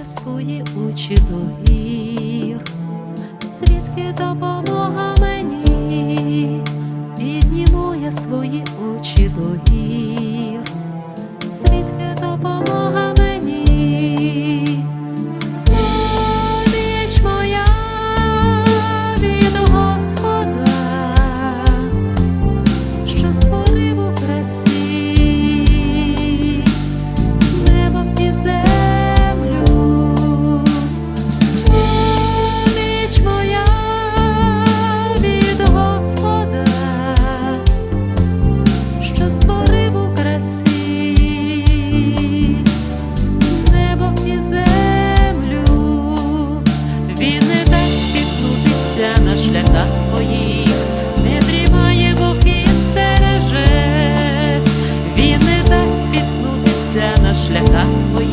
я свої очі до звідки допомога мені. очах твоїх не дрімає, Бог і стереже, він не дасть спіткнутися на шляхах твоїх.